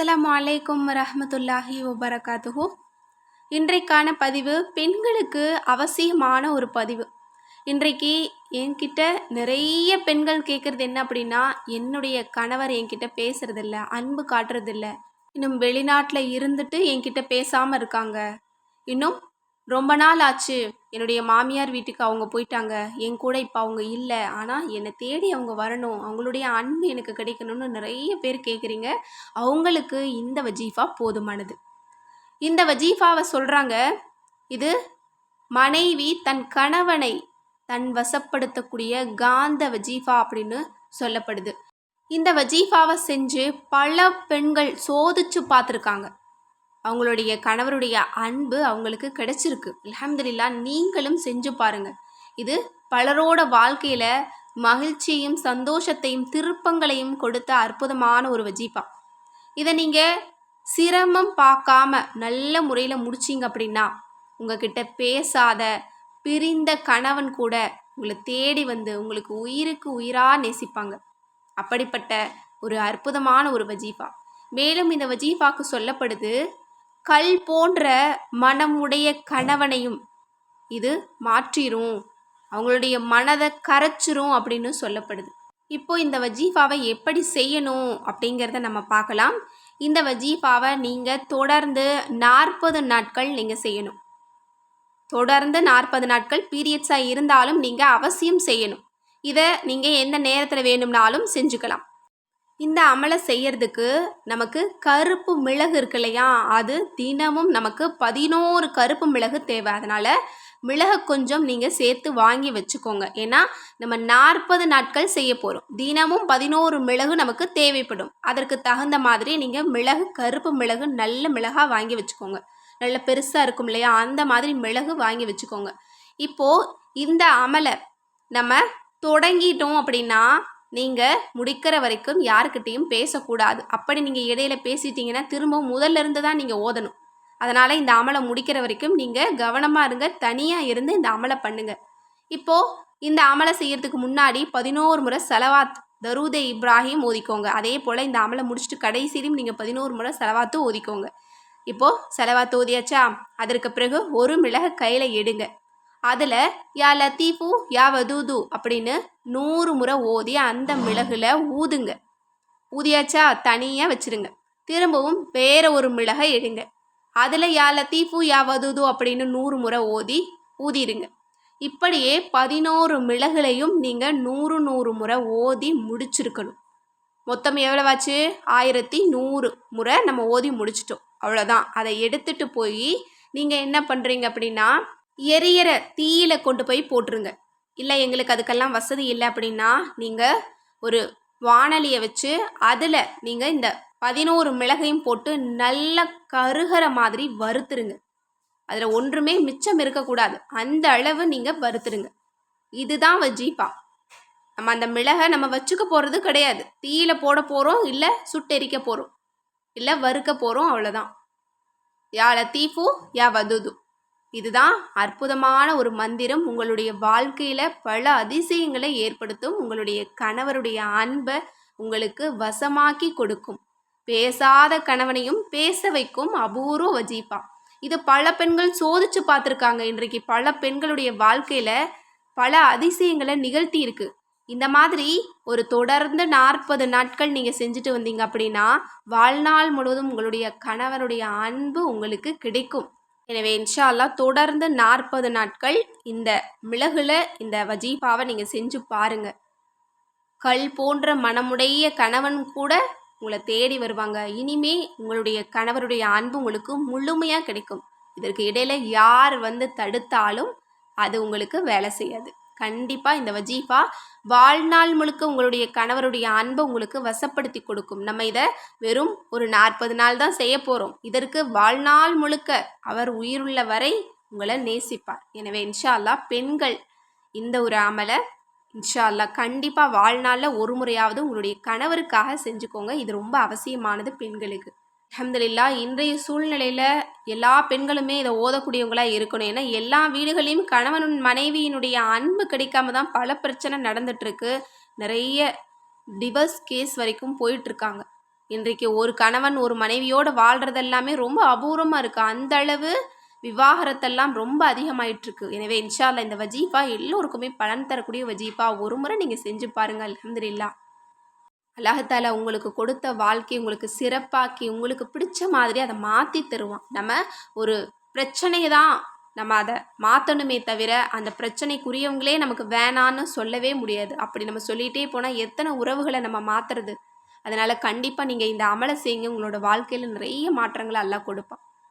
அஸ்ஸலாமு அலைக்கும் வரமத்துல்லாஹி வபரகாத்துஹூ. இன்றைக்கான பதிவு பெண்களுக்கு அவசியமான ஒரு பதிவு. இன்றைக்கு என்கிட்ட நிறைய பெண்கள் கேட்குறது என்ன அப்படின்னா என்னுடைய கணவர் என்கிட்ட பேசுறதில்ல அன்பு காட்டுறதில்ல. இன்னும் வெளிநாட்டில் இருந்துட்டு என்கிட்ட பேசாமல் இருக்காங்க. இன்னும் ரொம்ப நாள் ஆச்சு. என்னுடைய மாமியார் வீட்டுக்கு அவங்க போயிட்டாங்க. என் கூட இப்போ அவங்க இல்லை. ஆனால் என்னை தேடி அவங்க வரணும். அவங்களுடைய அன்பு எனக்கு கிடைக்கணும்னு நிறைய பேர் கேட்குறீங்க அவங்களுக்கு இந்த வஜீஃபா போதுமானது. இந்த வஜீஃபாவை சொல்கிறாங்க இது மனைவி தன் கணவனை தன் வசப்படுத்தக்கூடிய காந்த வஜீஃபா அப்படின்னு சொல்லப்படுது. இந்த வஜீஃபாவை செஞ்சு பல பெண்கள் சோதிச்சு பார்த்துருக்காங்க. அவங்களுடைய கணவருடைய அன்பு அவங்களுக்கு கிடைச்சிருக்கு. அலமதுல்லா நீங்களும் செஞ்சு பாருங்க. இது பலரோட வாழ்க்கையில் மகிழ்ச்சியும் சந்தோஷத்தையும் திருப்பங்களையும் கொடுத்த அற்புதமான ஒரு வஜீஃபா இதை நீங்கள் சிரமம் பார்க்காம நல்ல முறையில் முடிச்சிங்க அப்படின்னா உங்ககிட்ட பேசாத பிரிந்த கணவன் கூட உங்களை தேடி வந்து உங்களுக்கு உயிருக்கு உயிராக நேசிப்பாங்க. அப்படிப்பட்ட ஒரு அற்புதமான ஒரு வஜீஃபா மேலும் இந்த வஜீஃபாக்கு சொல்லப்படுது கல் போன்ற மனமுடைய கணவனையும் இது மாற்றிரும். அவங்களுடைய மனதை கரைச்சிரும் அப்படின்னு சொல்லப்படுது. இப்போ இந்த வஜீஃபாவை எப்படி செய்யணும் அப்படிங்கிறத நம்ம பார்க்கலாம். இந்த வஜீஃபாவை நீங்கள் தொடர்ந்து நாற்பது நாட்கள் நீங்கள் செய்யணும். தொடர்ந்து நாற்பது நாட்கள் பீரியட்ஸாக இருந்தாலும் நீங்கள் அவசியம் செய்யணும். இதை நீங்கள் எந்த நேரத்தில் வேணும்னாலும் செஞ்சுக்கலாம். இந்த அமலை செய்யறதுக்கு நமக்கு கருப்பு மிளகு இருக்கு இல்லையா அது தினமும் நமக்கு பதினோரு கருப்பு மிளகு தேவை. அதனால் மிளகு கொஞ்சம் நீங்கள் சேர்த்து வாங்கி வச்சுக்கோங்க. ஏன்னா நம்ம நாற்பது நாட்கள் செய்ய போகிறோம் தினமும் பதினோரு மிளகு நமக்கு தேவைப்படும். அதற்கு தகுந்த மாதிரி நீங்கள் மிளகு கருப்பு மிளகு நல்ல மிளகாக வாங்கி வச்சுக்கோங்க. நல்ல பெருசாக இருக்கும் இல்லையா? அந்த மாதிரி மிளகு வாங்கி வச்சுக்கோங்க. இப்போது இந்த அமலை நம்ம தொடங்கிட்டோம் அப்படின்னா நீங்கள் முடிக்கிற வரைக்கும் யாருக்கிட்டேயும் பேசக்கூடாது. அப்படி நீங்கள் இடையில பேசிட்டீங்கன்னா திரும்பவும் முதல்ல இருந்து தான் நீங்கள் ஓதணும். அதனால் இந்த அமலை முடிக்கிற வரைக்கும் நீங்கள் கவனமாக இருங்க. தனியாக இருந்து இந்த அமலை பண்ணுங்க. இப்போது இந்த அமலை செய்யறதுக்கு முன்னாடி பதினோரு முறை செலவாத் தருதே இப்ராஹிம் ஓதிக்கோங்க. அதே போல் இந்த அமலை முடிச்சுட்டு கடைசியிலும் நீங்கள் பதினோரு முறை செலவாத்து ஓதிக்கோங்க. இப்போது செலவாத்து ஓதியாச்சா? அதற்கு பிறகு ஒரு மிளக கையில் எடுங்க. அதில் யா லத்தீஃபு யா வதூது அப்படின்னு நூறு முறை ஓதி அந்த மிளகுல ஊதுங்க. ஊதியாச்சா? தனியாக வச்சிருங்க. திரும்பவும் வேற ஒரு மிளகை எடுங்க. அதில் யால லத்தீஃபு யாவதுதோ அப்படின்னு நூறு முறை ஓதி ஊதிடுங்க. இப்படியே பதினோரு மிளகுலையும் நீங்கள் நூறு நூறு முறை ஓதி முடிச்சிருக்கணும். மொத்தம் எவ்வளவாச்சு? ஆயிரத்தி நூறு முறை நம்ம ஓதி முடிச்சிட்டோம். அவ்வளோதான் அதை எடுத்துட்டு போய் நீங்கள் என்ன பண்ணுறீங்க அப்படின்னா எரியற தீயில கொண்டு போய் போட்டுருங்க. இல்லை எங்களுக்கு அதுக்கெல்லாம் வசதி இல்லை அப்படின்னா நீங்கள் ஒரு வானலியை வச்சு அதில் நீங்கள் இந்த பதினோரு மிளகையும் போட்டு நல்லா கருகிற மாதிரி வறுத்துருங்க. அதில் ஒன்றுமே மிச்சம் இருக்கக்கூடாது. அந்த அளவு நீங்கள் வறுத்துருங்க. இதுதான் வஜீஃபா நம்ம அந்த மிளகை நம்ம வச்சுக்க போகிறது கிடையாது. தீயில போட போகிறோம் இல்லை சுட்டெரிக்க போகிறோம் இல்லை வறுக்க போகிறோம் அவ்வளோதான் யா லத்தீஃபு யா வதுது. இதுதான் அற்புதமான ஒரு மந்திரம். உங்களுடைய வாழ்க்கையில் பல அதிசயங்களை ஏற்படுத்தும். உங்களுடைய கணவருடைய அன்பை உங்களுக்கு வசமாக்கி கொடுக்கும். பேசாத கணவனையும் பேச வைக்கும் அபூர்வ வஜீபா. இது பல பெண்கள் சோதிச்சு பார்த்துருக்காங்க. இன்றைக்கு பல பெண்களுடைய வாழ்க்கையில் பல அதிசயங்களை நிகழ்த்தி இருக்கு. இந்த மாதிரி ஒரு தொடர்ந்து நாற்பது நாட்கள் நீங்கள் செஞ்சுட்டு வந்தீங்க அப்படின்னா வாழ்நாள் முழுவதும் உங்களுடைய கணவருடைய அன்பு உங்களுக்கு கிடைக்கும். எனவே இன்ஷா தொடர்ந்து நாற்பது நாட்கள் இந்த மிளகுல இந்த வஜீஃபாவை நீங்கள் செஞ்சு பாருங்க. கல் போன்ற மனமுடைய கணவன் கூட உங்களை தேடி வருவாங்க. இனிமே உங்களுடைய கணவருடைய அன்பு உங்களுக்கு முழுமையாக கிடைக்கும். இதற்கு இடையில யார் வந்து தடுத்தாலும் அது உங்களுக்கு வேலை செய்யாது. கண்டிப்பாக இந்த வஜீஃபா வாழ்நாள் முழுக்க உங்களுடைய கணவருடைய அன்பை உங்களுக்கு வசப்படுத்தி கொடுக்கும். நம்ம இதை வெறும் ஒரு நாற்பது நாள் தான் செய்ய போகிறோம் இதற்கு வாழ்நாள் முழுக்க அவர் உயிருள்ள வரை உங்களை நேசிப்பார். எனவே இன்ஷா அல்லாஹ் பெண்கள் இந்த ஒரு அமலை இன்ஷா அல்லாஹ் கண்டிப்பாக வாழ்நாளில் ஒரு முறையாவது உங்களுடைய கணவருக்காக செஞ்சுக்கோங்க. இது ரொம்ப அவசியமானது பெண்களுக்கு. அல்ஹம்துலில்லா இன்றைய சூழ்நிலையில் எல்லா பெண்களுமே இதை ஓதக்கூடியவங்களா இருக்கணும். ஏன்னா எல்லா வீடுகளையும் கணவன் மனைவியினுடைய அன்பு கிடைக்காம தான் பல பிரச்சனை நடந்துட்டுருக்கு. நிறைய டிவர்ஸ் கேஸ் வரைக்கும் போயிட்டுருக்காங்க. இன்றைக்கு ஒரு கணவன் ஒரு மனைவியோடு வாழ்கிறது எல்லாமே ரொம்ப அபூர்வமாக இருக்குது அந்த அளவு விவாகரத்தெல்லாம் ரொம்ப அதிகமாயிட்டிருக்கு. எனவே இன்ஷால்லா இந்த வஜீஃபா எல்லோருக்குமே பலன் தரக்கூடிய வஜீஃபா. ஒரு முறை நீங்கள் செஞ்சு பாருங்கள் அலமதுல்லா அல்லாஹால உங்களுக்கு கொடுத்த வாழ்க்கை உங்களுக்கு சிறப்பாக்கி உங்களுக்கு பிடிச்ச மாதிரி அதை மாற்றி தருவான். நம்ம ஒரு பிரச்சனை தான் நம்ம அதை மாற்றணுமே தவிர அந்த பிரச்சனைக்குரியவங்களே நமக்கு வேணான்னு சொல்லவே முடியாது. அப்படி நம்ம சொல்லிகிட்டே போனால் எத்தனை உறவுகளை நம்ம மாற்றுறது அதனால் கண்டிப்பாக நீங்கள் இந்த அமலை செய்யுங்க. உங்களோட வாழ்க்கையில் நிறைய மாற்றங்களை எல்லாம் கொடுப்பான்.